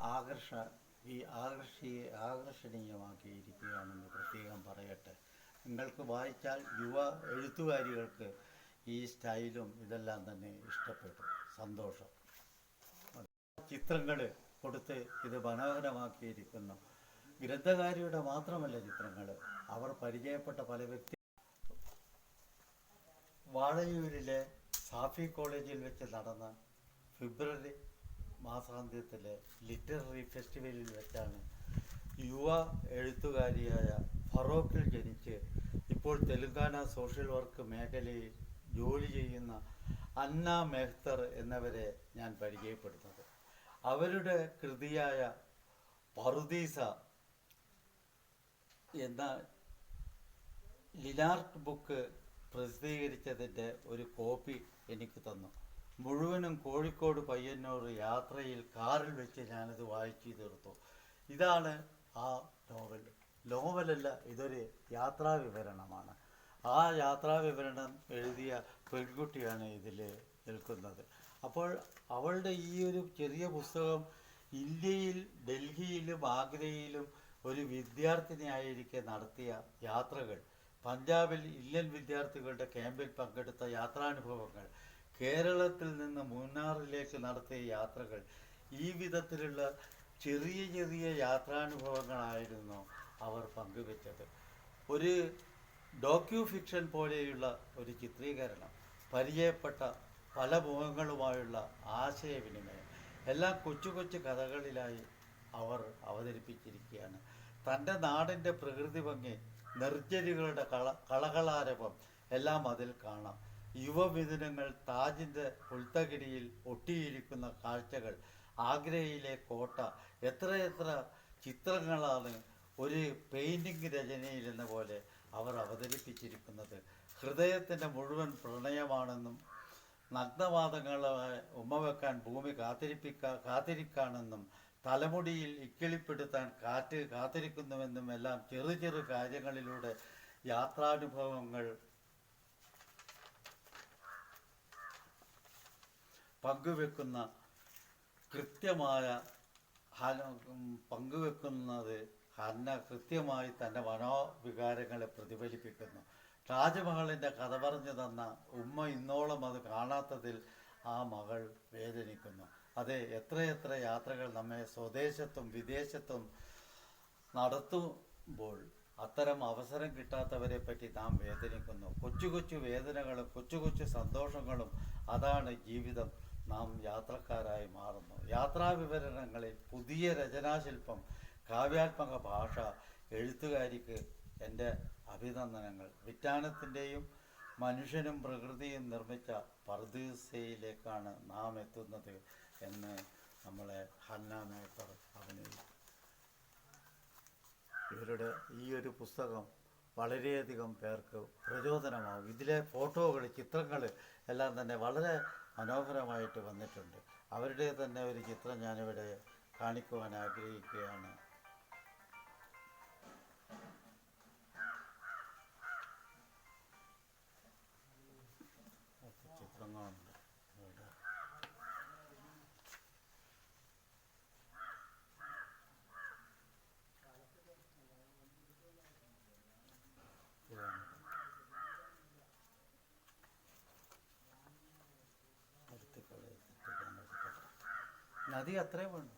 ആകർഷ ഈ ആകർഷി ആകർഷണീയമാക്കിയിരിക്കുകയാണെന്ന് പ്രത്യേകം പറയട്ടെ. നിങ്ങൾക്ക് വായിച്ചാൽ യുവ എഴുത്തുകാരികൾക്ക് ഈ സ്റ്റൈലും ഇതെല്ലാം തന്നെ ഇഷ്ടപ്പെട്ടു. സന്തോഷം. ചിത്രങ്ങൾ കൊടുത്ത് ഇത് മനോഹരമാക്കിയിരിക്കുന്നു. ഗ്രന്ഥകാരിയുടെ മാത്രമല്ല ചിത്രങ്ങൾ അവർ പരിചയപ്പെട്ട പല വ്യക്തി വാഴയൂരിലെ സാഫി കോളേജിൽ വെച്ച് നടന്ന ഫെബ്രുവരി മാസാന്ത്യത്തിലെ ലിറ്റററി ഫെസ്റ്റിവലിൽ വെച്ചാണ് യുവ എഴുത്തുകാരിയായ ഫറോക്കിൽ ജനിച്ച് ഇപ്പോൾ തെലുങ്കാന സോഷ്യൽ വർക്ക് മേഖലയിൽ ജോലി ചെയ്യുന്ന അന്ന മെഹ്തർ എന്നവരെ ഞാൻ പരിചയപ്പെടുന്നത്. അവരുടെ കൃതിയായ പറുദീസ എന്ന ലിനാർട്ട് ബുക്ക് പ്രസിദ്ധീകരിച്ചതിന്റെ ഒരു കോപ്പി എനിക്ക് തന്നു. മുഴുവനും കോഴിക്കോട് പയ്യന്നൂർ യാത്രയിൽ കാറിൽ വെച്ച് ഞാനത് വായിച്ചു തീർത്തു. ഇതാണ് ആ നോവൽ. നോവലല്ല ഇതൊരു യാത്രാ വിവരണമാണ് ആ യാത്രാ വിവരണം എഴുതിയ പെൺകുട്ടിയാണ് ഇതിൽ നിൽക്കുന്നത്. അപ്പോൾ അവളുടെ ഈ ഒരു ചെറിയ പുസ്തകം ഇന്ത്യയിൽ ഡൽഹിയിലും ആഗ്രയിലും ഒരു വിദ്യാർത്ഥിനിയായിരിക്കെ നടത്തിയ യാത്രകൾ. പഞ്ചാബിൽ ഇന്ത്യൻ വിദ്യാർത്ഥികളുടെ ക്യാമ്പിൽ പങ്കെടുത്ത യാത്രാനുഭവങ്ങൾ. കേരളത്തിൽ നിന്ന് മൂന്നാറിലേക്ക് നടത്തിയ യാത്രകൾ ഈ വിധത്തിലുള്ള ചെറിയ ചെറിയ യാത്രാനുഭവങ്ങളായിരുന്നു അവർ പങ്കുവെച്ചത്. ഒരു ഡോക്യു ഫിക്ഷൻ പോലെയുള്ള ഒരു ചിത്രീകരണം പരിചയപ്പെട്ട പല മുഖങ്ങളുമായുള്ള ആശയവിനിമയം എല്ലാം കൊച്ചു കൊച്ചു കഥകളിലായി അവർ അവതരിപ്പിച്ചിരിക്കുകയാണ്. തന്റെ നാടിന്റെ പ്രകൃതി ഭംഗി നിർജരികളുടെ കള കളകളാരവം എല്ലാം അതിൽ കാണാം. യുവമിഥുനങ്ങൾ താജിന്റെ പുൽത്തകിടിയിൽ ഒട്ടിയിരിക്കുന്ന കാഴ്ചകൾ ആഗ്രയിലെ കോട്ട എത്രയെത്ര ചിത്രങ്ങളാണ് ഒരു പെയിന്റിംഗ് രചനയിൽ എന്ന പോലെ അവർ അവതരിപ്പിച്ചിരിക്കുന്നത്. ഹൃദയത്തിന്റെ മുഴുവൻ പ്രണയമാണെന്നും നഗ്നവാദങ്ങളെ ഉമ്മവെക്കാൻ ഭൂമി കാത്തിരിപ്പിക്ക കാത്തിരിക്കാണെന്നും തലമുടിയിൽ ഇക്കിളിപ്പെടുത്താൻ കാറ്റ് കാത്തിരിക്കുന്നുവെന്നും എല്ലാം ചെറു ചെറു കാര്യങ്ങളിലൂടെ യാത്രാനുഭവങ്ങൾ പങ്കുവെക്കുന്ന കൃത്യമായ പങ്കുവെക്കുന്നത് ഹന്ന കൃത്യമായി തന്റെ മനോവികാരങ്ങളെ പ്രതിഫലിപ്പിക്കുന്നു. താജ്മഹലിന്റെ കഥ പറഞ്ഞു തന്ന ഉമ്മ ഇന്നോളം അത് കാണാത്തതിൽ ആ മകൾ വേദനിക്കുന്നു. അതെ എത്രയെത്ര യാത്രകൾ നമ്മെ സ്വദേശത്തും വിദേശത്തും നടത്തുമ്പോൾ അത്തരം അവസരം കിട്ടാത്തവരെ പറ്റി നാം വേദനിക്കുന്നു. കൊച്ചു കൊച്ചു വേദനകളും കൊച്ചു കൊച്ചു സന്തോഷങ്ങളും അതാണ് ജീവിതം. നാം യാത്രക്കാരായി മാറുന്നു. യാത്രാ വിവരണങ്ങളിൽ പുതിയ രചനാശില്പം കാവ്യാത്മക ഭാഷ എഴുത്തുകാരിക്ക് എന്റെ അഭിനന്ദനങ്ങൾ. വിജ്ഞാനത്തിന്റെയും മനുഷ്യനും പ്രകൃതിയും നിർമ്മിച്ച പർദീസയിലേക്കാണ് നാം എത്തുന്നത് എന്ന് നമ്മളെ ഹന്ന മേക്കർ അഭിനയിച്ചു. ഇവരുടെ ഈ ഒരു പുസ്തകം വളരെയധികം പേർക്ക് പ്രചോദനമാകും. ഇതിലെ ഫോട്ടോകൾ ചിത്രങ്ങൾ എല്ലാം തന്നെ വളരെ മനോഹരമായിട്ട് വന്നിട്ടുണ്ട്. അവരുടെ തന്നെ ഒരു ചിത്രം ഞാനിവിടെ കാണിക്കുവാൻ ആഗ്രഹിക്കുകയാണ്. നദി അത്രയും വേണം.